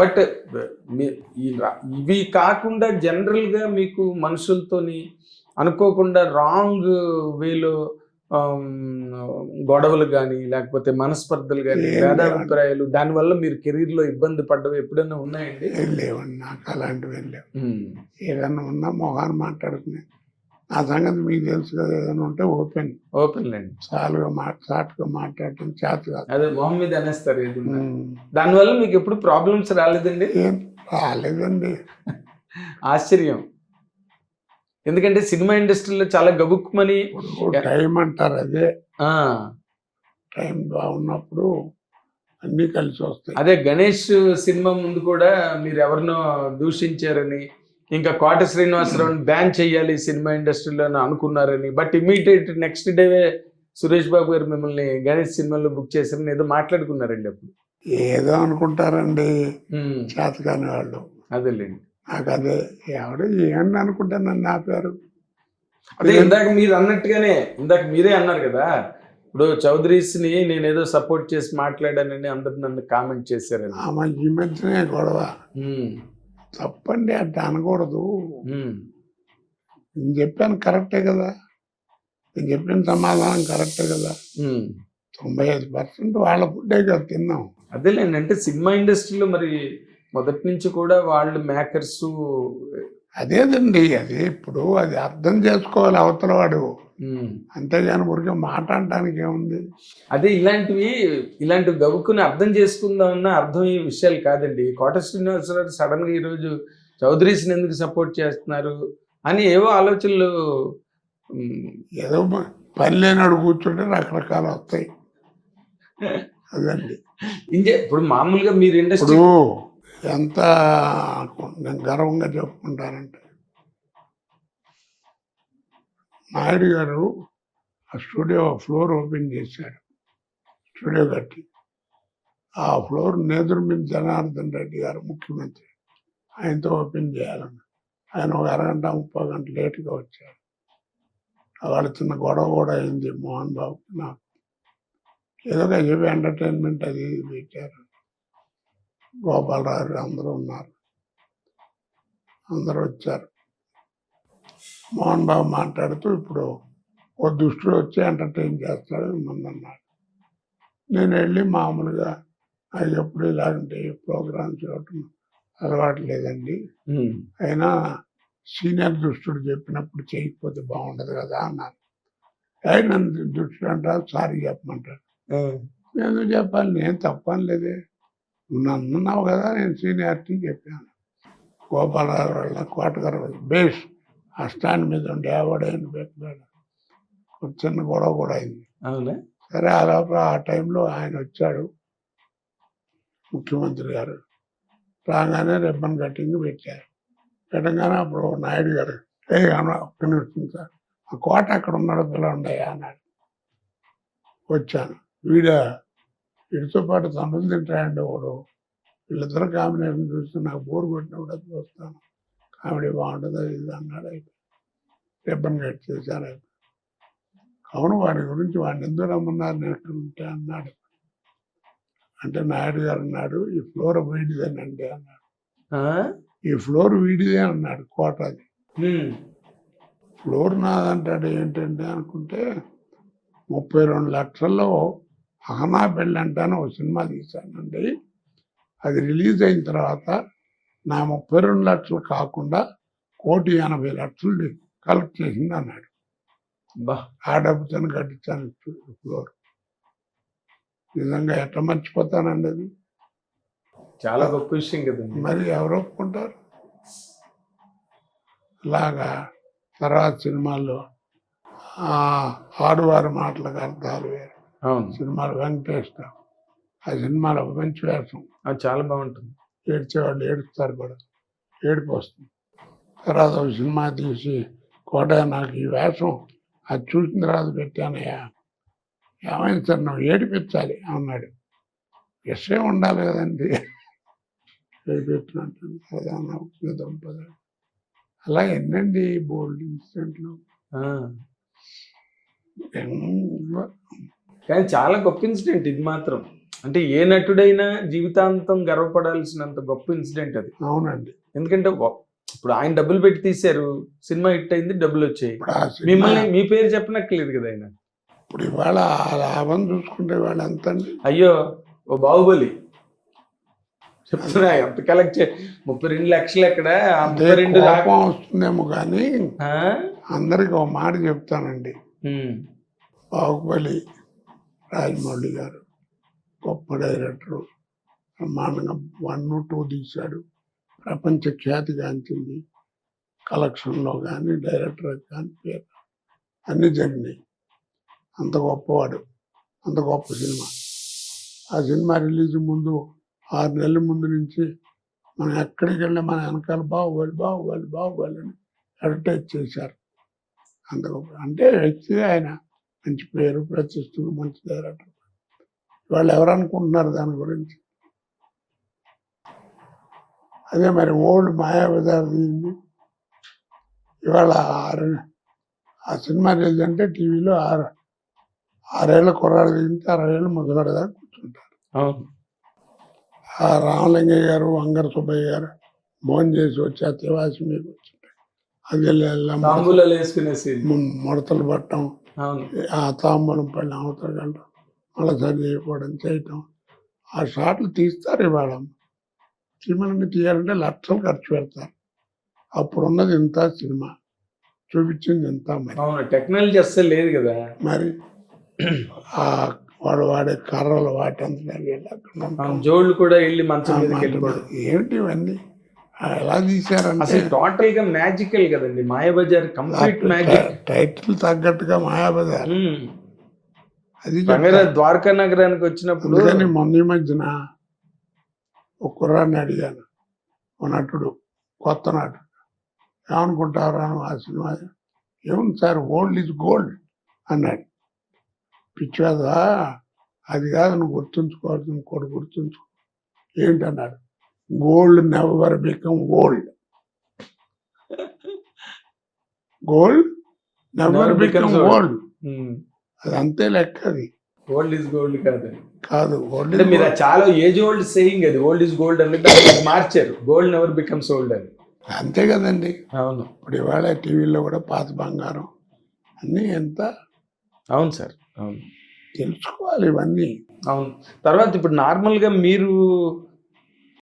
But ఇవి కాకుండా జనరల్గా మీకు మనుషులతోని అనుకోకుండా రాంగ్ వేలో గొడవలు కానీ లేకపోతే మనస్పర్ధలు కానీ భేదాభిప్రాయాలు దానివల్ల మీరు కెరీర్లో ఇబ్బంది పడ్డవి ఎప్పుడైనా ఉన్నాయండి? లేవండి నాకు అలాంటివి లేవు. ఉమ్, ఏదన్నా ఉన్నా మొహాన్ని మాట్లాడుకునే నా సంగతి మీకు తెలుసు కదా ఏదైనా ఉంటే ఓపెన్. ఓపెన్ లేండి చాలుగా మా చాటుగా మాట్లాడటం చేత కాదు. అదే మొహం మీద అనేస్తారు. దానివల్ల మీకు ఎప్పుడు ప్రాబ్లమ్స్ రాలేదండి? ఏం రాలేదండి. ఆశ్చర్యం. ఎందుకంటే సినిమా ఇండస్ట్రీలో చాలా గబుక్కుమని టైం అంటారు అదే. ఆ, టైం బాగున్నప్పుడు అన్నీ కలిసి వస్తాయి. అదే గణేష్ సినిమా ముందు కూడా మీరు ఎవరినో దూషించారని ఇంకా కోట శ్రీనివాసరావుని బ్యాన్ చేయాలి సినిమా ఇండస్ట్రీలో అని అనుకున్నారని. But immediate next day Suresh Babu garu మిమ్మల్ని గణేష్ సినిమాలో బుక్ చేశారని ఏదో మాట్లాడుకున్నారండి అప్పుడు. ఏదో అనుకుంటారండి. ఉమ్, చేతకాని వాళ్ళు. అదేలేండి. నాకు అదే ఎవడు ఏమని అనుకుంటే నన్ను ఆపారు అదే ఇందాక మీరు అన్నట్టుగానే ఇందాక మీరే అన్నారు కదా ఇప్పుడు చౌదరీస్ని నేను ఏదో సపోర్ట్ చేసి మాట్లాడానని అందరు నన్ను కామెంట్ చేశారని. ఆమె ఈ మధ్యనే గొడవ. ఉమ్, తప్పండి అంటే అనకూడదు. నేను చెప్పాను కరెక్టే కదా. నేను చెప్పిన సమాధానం కరెక్టే కదా. తొంభై ఐదు పర్సెంట్ వాళ్ళ ఫుడ్డే కదా తిన్నాం. అదేలేండి అంటే సినిమా ఇండస్ట్రీలో మరి మొదటి నుంచి కూడా వాళ్ళు మేకర్స్ అదేదండి అది ఇప్పుడు అది అర్థం చేసుకోవాలి అవతల వాడు. అంతేగాని ఊరికే మాట అనడానికి ఏముంది? అదే ఇలాంటివి ఇలాంటి గబుక్కుని అర్థం చేసుకుందామన్న అర్థమయ్యే విషయాలు కాదండి. కోట శ్రీనివాసరావు సడన్గా ఈరోజు చౌదరీస్ని ఎందుకు సపోర్ట్ చేస్తున్నారు అని ఏవో ఆలోచనలు ఏదో పని లేనాడు కూర్చుంటే రకరకాలు వస్తాయి. అదండి. ఇంకే ఇప్పుడు మామూలుగా మీరు ఇండస్ట్రీ ఎంత నేను గర్వంగా చెప్పుకుంటానంటే నాయుడు గారు ఆ స్టూడియో ఫ్లోర్ ఓపెన్ చేశాడు స్టూడియో కట్టి ఆ ఫ్లోర్ నేదురుమిన్ జనార్దన్ రెడ్డి గారు ముఖ్యమంత్రి. ఆయనతో ఓపెన్ చేయాలని ఆయన ఒక అరగంట ముప్పై గంట లేట్గా వచ్చారు. వాళ్ళ చిన్న గొడవ కూడా అయింది మోహన్ బాబు నాకు. ఏదో చెప్పి ఎంటర్టైన్మెంట్ అది పెట్టారు. గోపాలరావు అందరూ ఉన్నారు. అందరూ వచ్చారు మోహన్ బాబు మాట్లాడుతూ ఇప్పుడు ఓ దుష్టుడు వచ్చి ఎంటర్టైన్ చేస్తాడు ముందు అన్నాడు నేను వెళ్ళి మామూలుగా అది ఎప్పుడు ఇలాంటి ప్రోగ్రామ్స్ ఇవ్వటం అలవాటు లేదండి. అయినా సీనియర్ దుష్టుడు చెప్పినప్పుడు చేయకపోతే బాగుండదు కదా అన్నారు "ఏయ్, నన్ను దుష్టుడు అంటారు సారీ చెప్పమంటారు నేను చెప్పాలి? నేను తప్పని లేదే నువ్వు నన్ను అన్నావు కదా నేను సీనియారిటీ చెప్పాను. గోపాలరావు వాళ్ళ. కోటగారు బేస్ ఆ స్టాండ్ మీద ఉండే ఎవడైనా పెట్టాడు ఒక చిన్న గొడవ కూడా అయింది. సరే ఆ లోపల ఆ టైంలో ఆయన వచ్చాడు ముఖ్యమంత్రి గారు. రాగానే రిబ్బన్ కటింగ్ పెట్టారు. పెట్టగానే అప్పుడు నాయుడు గారు ఏ నిమిషం సార్ ఆ కోట అక్కడ ఉన్నాడు పిలవండి అన్నాడు. వచ్చాను. వీడ వీడితో పాటు తనులు తింటాయండి ఒకడు వీళ్ళిద్దరు కాంబినేషన్ చూస్తే నాకు బోర్ కొట్టినప్పుడు చూస్తాను. కామెడీ బాగుంటుంది ఇది అన్నాడు అయిపోయి రిబ్బన్ కట్ చేశారు అయిపోయి అవును వాడి గురించి వాడిని ఎందుకు రమ్మన్నారు నెక్స్ట్ ఉంటే అన్నాడు. అంటే నాయుడు గారు అన్నాడు ఈ ఫ్లోర్ వీడిదేనండి అన్నాడు? ఈ ఫ్లోర్ వీడిదే అన్నాడు కోట అది ఫ్లోర్ నాదంటాడు ఏంటంటే అనుకుంటే ముప్పై రెండు లక్షల్లో ఆనా పెళ్ళి అంటాను ఒక సినిమా తీశానండి. అది రిలీజ్ అయిన తర్వాత నా ముప్పై రెండు లక్షలు కాకుండా కోటి ఎనభై లక్షలు కలెక్ట్ చేసింది అన్నాడు. ఆ డబ్బుతో కట్టించాను ఫ్లోర్. నిజంగా ఎట్లా మర్చిపోతానండి అది? చాలా గొప్ప విషయం కదండి. మరి ఎవరు ఒప్పుకుంటారు? ఇలాగా తర్వాత సినిమాల్లో ఆడువారి మాటలకు అర్థాలు వేరు. అవును. సినిమాలు వెంకటేష్ ఆ సినిమాలో ఒక మంచి వేషం. అది చాలా బాగుంటుంది. ఏడ్చేవాళ్ళు ఏడుస్తారు కూడా. ఏడుపు వస్తుంది. తర్వాత ఒక సినిమా తీసి కోట నాకు ఈ వేషం అది చూసిన తర్వాత పెట్టానయ్యా. ఏమైంది సార్ నువ్వు ఏడిపించాలి అన్నాడు. విషయం ఉండాలి కదండి? ఏడిపెట్టినట్టు దంపద అలా ఎన్నండి బోల్డ్ ఇన్సిడెంట్లు? కానీ చాలా గొప్ప ఇన్సిడెంట్ ఇది మాత్రం. అంటే ఏ నటుడైనా జీవితాంతం గర్వపడాల్సినంత గొప్ప ఇన్సిడెంట్ అది. అవునండి. ఎందుకంటే ఇప్పుడు ఆయన డబ్బులు పెట్టి తీశారు సినిమా హిట్ అయింది డబ్బులు వచ్చాయి. మిమ్మల్ని మీ పేరు చెప్పనక్కర్లేదు కదా ఆయన. ఇప్పుడు ఇవాళ లాభం చూసుకుంటే ఇవాళ ఎంత అయ్యో ఓ బాహుబలి. చెప్తున్నా ఎంత కలెక్ట్ చే ముప్పై రెండు లక్షలు ఎక్కడ ముప్పై రెండు వస్తుందేమో కానీ? అందరికి ఒక మాట చెప్తానండి. బాహుబలి రాజమౌళి గారు. గొప్ప డైరెక్టర్ బ్రహ్మాండంగా వన్ టూ తీశాడు. ప్రపంచ ఖ్యాతిగాంచింది కలెక్షన్లో కానీ డైరెక్టర్ కానీ పేరు అన్నీ జరిగినాయి. అంత గొప్పవాడు. అంత గొప్ప సినిమా. ఆ సినిమా రిలీజ్ ముందు ఆరు నెలల ముందు నుంచి మనం ఎక్కడికి వెళ్ళినా మన వెనకాల బాహుబలి బాహుబలి బాహుబలి అని అడ్వర్టైజ్ చేశారు. అంత గొప్ప. అంటే వ్యక్తిగా ఆయన మంచి పేరు ప్రతిష్టలు మంచి డైరెక్టర్. వాళ్ళు ఎవరు అనుకుంటున్నారు దాని గురించి? అదే మరి ఓల్డ్ తీయింది ఇవాళ ఆరు ఆ సినిమా రిలీజ్ అంటే టీవీలో ఆరు ఆరేళ్ళ కుర్రాడు దిగితే అరవై ఏళ్ళు ముసలాడు దాకా కూర్చుంటారు. ఆ రామలింగయ్య గారు వంగర సుబ్బయ్య గారు భోజనం చేసి వచ్చి ఆ తివాసి మీకు వచ్చింటారు అది ముడతలు పట్టడం ఆ తాంబూలం పళ్ళని అవతల వెళ్ళడం మళ్ళీ సరి చేయకపోవడం చేయటం. ఆ షాట్లు తీస్తారు ఇవాళ. సినిమాలన్నీ తీయాలంటే లక్షలు ఖర్చు పెడతారు. అప్పుడు ఉన్నది ఇంత సినిమా. చూపించింది ఇంత మరి. టెక్నాలజీ అస్సలు లేదు కదా. మరి ఆ వాడు వాడే కర్రలు. అవును, జోళ్ళు కూడా వెళ్ళి మంచం ఏమిటి ఇవన్నీ? ఎలా తీశారంటే అసలు టోటల్గా మ్యాజికల్ కదండి. మాయాబజార్ కంప్లీట్ మ్యాజిక్ టైటిల్ తగ్గట్టుగా మాయాబజార్. అది. ద్వారకా నగరానికి వచ్చినప్పుడు అందుకని మొన్న మధ్యన ఒక కుర్రాన్ని అడిగాను. ఒక నటుడు కొత్త నటుడు. ఏమనుకుంటారా ఆ సినిమా? ఏముంది సార్ ఓల్డ్ ఇస్ గోల్డ్ అన్నాడు. పిచ్చివాదా అది కాదు నువ్వు గుర్తుంచుకోవాలి ఇంకోటి గుర్తుంచుకో. ఏంటన్నాడు? Gold never become gold. Gold never become. Gold. అది అంతే లెక్క అది. ఓల్డ్ ఇస్ గోల్డ్ కాదు. కాదు అంటే మీరు చాలా ఏజ్ ఓల్డ్ సేయింగ్ అది. ఓల్డ్ ఇస్ గోల్డ్ దాన్ని మార్చారు. గోల్డ్ నెవర్ బికమ్స్ ఓల్డ్ అని. అంతే కదండి. అవును. ఇప్పుడు ఇవాళ టీవీలో కూడా పాత బంగారం అన్నీ ఎంత అవును సార్. అవును. తెలుసుకోవాలి ఇవన్నీ. అవును. తర్వాత ఇప్పుడు నార్మల్గా మీరు